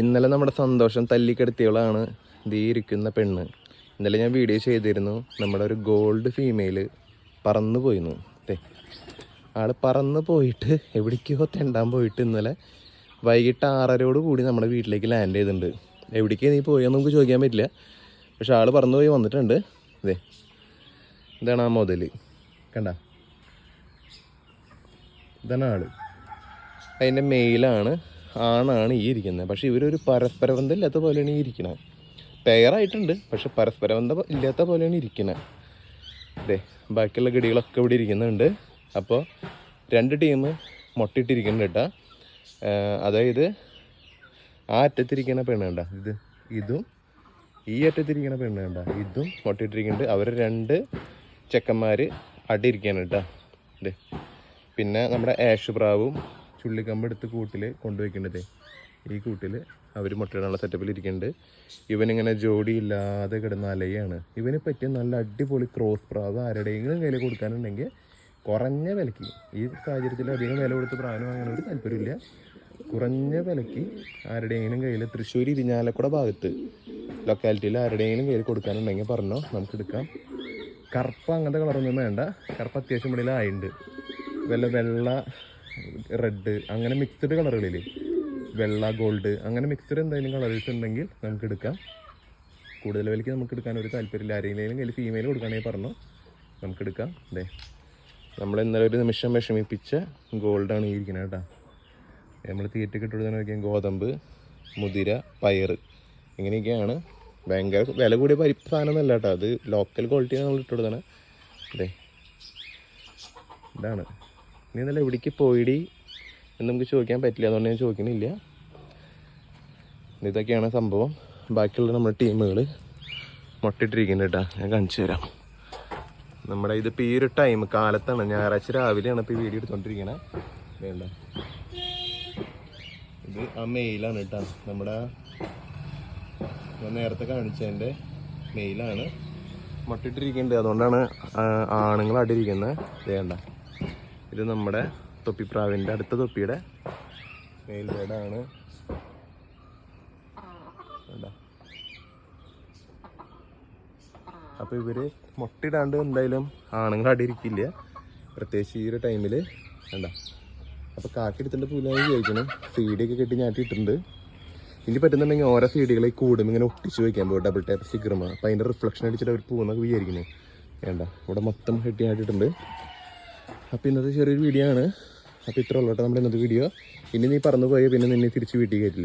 ഇന്നലെ നമ്മുടെ സന്തോഷം തല്ലിക്കെടുത്തിയവളാണ് ദീ ഇരിക്കുന്ന പെണ്ണ്. ഇന്നലെ ഞാൻ വീഡിയോ ചെയ്തിരുന്നു. നമ്മുടെ ഒരു ഗോൾഡ് ഫീമെയിൽ പറന്നു പോയിരുന്നു അതെ ആൾ പറന്നു പോയിട്ട് എവിടേക്കോ തെണ്ടാൻ പോയിട്ട് ഇന്നലെ വൈകിട്ട് ആറരയോട് കൂടി നമ്മുടെ വീട്ടിലേക്ക് ലാൻഡ് ചെയ്തിട്ടുണ്ട്. എവിടേക്ക് നീ പോയെന്ന് നമുക്ക് ചോദിക്കാൻ പറ്റില്ല. പക്ഷെ ആൾ പറന്നു പോയി വന്നിട്ടുണ്ട്. അതെ ഇതാണ് ആ മുതൽ. കണ്ട? ഇതാണ് ആൾ. അതിന്റെ മെയിലാണ് ആണാണ് ഈ ഇരിക്കുന്നത്. പക്ഷേ ഇവരൊരു പരസ്പര ബന്ധം ഇല്ലാത്ത പോലെയാണ് ഈ ഇരിക്കുന്നത് പെയറായിട്ടുണ്ട് പക്ഷെ പരസ്പര ബന്ധം ഇല്ലാത്ത പോലെയാണ് ഇരിക്കുന്നത് അതെ ബാക്കിയുള്ള ഗടികളൊക്കെ ഇവിടെ ഇരിക്കുന്നുണ്ട്. അപ്പോൾ രണ്ട് ടീം മുട്ടിട്ടിരിക്കുന്നുണ്ട് കേട്ടാ. അതായത് ആ അറ്റത്തിരിക്കുന്ന പെണ്ണ് കണ്ട. ഇത് ഇതും ഈ അറ്റത്തിരിക്കുന്ന പെണ്ണ് കണ്ട. ഇതും മുട്ടിട്ടിരിക്കുന്നുണ്ട്. അവർ രണ്ട് ചെക്കന്മാർ അടിയിരിക്കുകയാണ് കേട്ടോ. പിന്നെ നമ്മുടെ ആഷ് പ്രാവും ചുള്ളിക്കമ്പ് എടുത്ത് കൂട്ടിൽ കൊണ്ടുവയ്ക്കേണ്ടത് ഈ കൂട്ടിൽ അവർ മുട്ടയിടാനുള്ള സെറ്റപ്പിൽ ഇരിക്കുന്നുണ്ട് ഇവനിങ്ങനെ ജോഡിയില്ലാതെ കിടന്ന അലയാണ്. ഇവന് പറ്റിയ നല്ല അടിപൊളി ക്രോസ് പ്രാവ് ആരുടെയെങ്കിലും കയ്യിൽ കൊടുക്കാനുണ്ടെങ്കിൽ കുറഞ്ഞ വിലയ്ക്ക് ഈ സാഹചര്യത്തിൽ അധികം വില കൊടുത്ത് പ്രാവിന് വാങ്ങാൻ ഒരു താല്പര്യമില്ല. കുറഞ്ഞ വിലയ്ക്ക് ആരുടെയെങ്കിലും കയ്യിൽ തൃശ്ശൂർ ഇരിഞ്ഞാലക്കുട ഭാഗത്ത് ലൊക്കാലിറ്റിയിൽ ആരുടെയെങ്കിലും കയ്യിൽ കൊടുക്കാനുണ്ടെങ്കിൽ പറഞ്ഞോ നമുക്ക് എടുക്കാം. കറുപ്പ് അങ്ങനത്തെ കളറൊന്നും വേണ്ട. കറുപ്പ് അത്യാവശ്യം ഇവിടെ വല്ല വെള്ള റെഡ് അങ്ങനെ മിക്സ്ഡ് കളറുകളില്ലേ വെള്ള ഗോൾഡ് അങ്ങനെ മിക്സ്ഡ് എന്തെങ്കിലും കളേഴ്സ് ഉണ്ടെങ്കിൽ നമുക്ക് എടുക്കാം. കൂടുതൽ വിലയ്ക്ക് നമുക്ക് എടുക്കാൻ ഒരു താല്പര്യമില്ല. ആരെങ്കിലും കയ്യിൽ ഫീമെയിൽ കൊടുക്കുകയാണെങ്കിൽ പറഞ്ഞു. നമുക്ക് എടുക്കാം. അതെ നമ്മൾ ഇന്നലെ ഒരു നിമിഷം വിഷമിപ്പിച്ച ഗോൾഡാണ് ഈ ഇരിക്കുന്നത് കേട്ടോ. നമ്മൾ തീറ്റ കൊടുക്കാൻ നോക്കിയാൽ ഗോതമ്പ് മുതിര പയർ ഇങ്ങനെയൊക്കെയാണ്. ഭയങ്കര വില കൂടിയ പരിപ്പ് സാധനമൊന്നുമല്ല കേട്ടോ. അത് ലോക്കൽ ക്വാളിറ്റി നമ്മൾ ഇട്ട് അതെ ഇതാണ്. നീ ഇന്നലെ എവിടേക്ക് പോയിടി എന്ന് നമുക്ക് ചോദിക്കാൻ പറ്റില്ല. അതുകൊണ്ട് ഞാൻ ചോദിക്കണില്ല. ഇതൊക്കെയാണ് സംഭവം. ബാക്കിയുള്ള നമ്മുടെ ടീമുകൾ മുട്ടിട്ടിരിക്കുന്നുണ്ട് കേട്ടോ. ഞാൻ കാണിച്ചു തരാം. നമ്മുടെ ഇതിപ്പോൾ ഈ ഒരു ടൈം കാലത്താണ് ഞായറാഴ്ച രാവിലെയാണ് ഇപ്പോൾ ഈ വീഡിയോ എടുത്തോണ്ടിരിക്കണേ. വേണ്ട. ഇത് ആ മെയിലാണ് കേട്ടോ. നമ്മുടെ ഞാൻ നേരത്തെ കാണിച്ചതിന്റെ മെയിലാണ് മുട്ടിട്ടിരിക്കുന്നുണ്ട് അതുകൊണ്ടാണ് ആണുങ്ങൾ അടിയിരിക്കുന്നത് വേണ്ട. ഇത് നമ്മുടെ തൊപ്പിപ്രാവിന്റെ അടുത്ത തൊപ്പിയുടെ വേണ്ട അപ്പോൾ ഇവർ മുട്ടയിടാണ്ട് എന്തായാലും ആണുങ്ങൾ അടിയിരിക്കില്ല പ്രത്യേകിച്ച് ഈ ഒരു ടൈമിൽ വേണ്ട അപ്പോൾ കാക്കി എടുത്തിട്ട് പൂലായി ചോദിക്കണം സീഡിയൊക്കെ കെട്ടി ഞാട്ടിയിട്ടുണ്ട് ഇനി പറ്റുന്നുണ്ടെങ്കിൽ ഓരോ സീഡികളെ കൂടും ഇങ്ങനെ ഒട്ടിച്ച് വയ്ക്കാൻ പോകും. ഡബിൾ ടൈപ്പ് സ്റ്റിക്കറുമ അപ്പോൾ അതിന്റെ റിഫ്ലക്ഷൻ അടിച്ചിട്ട് അവർ പോകുന്നൊക്കെ വിചാരിക്കുന്നു. വേണ്ട ഇവിടെ മൊത്തം കെട്ടി ആട്ടിയിട്ടുണ്ട് അപ്പോൾ ഇന്നത്തെ ചെറിയൊരു വീഡിയോ ആണ്. അപ്പോൾ ഇത്ര ഉള്ളൂ കേട്ടോ നമ്മുടെ ഇന്നത്തെ വീഡിയോ ഇനി നീ പറന്നു പോയാൽ പിന്നെ നിന്നെ തിരിച്ച് വീട്ടിൽ കയറ്റില്ല.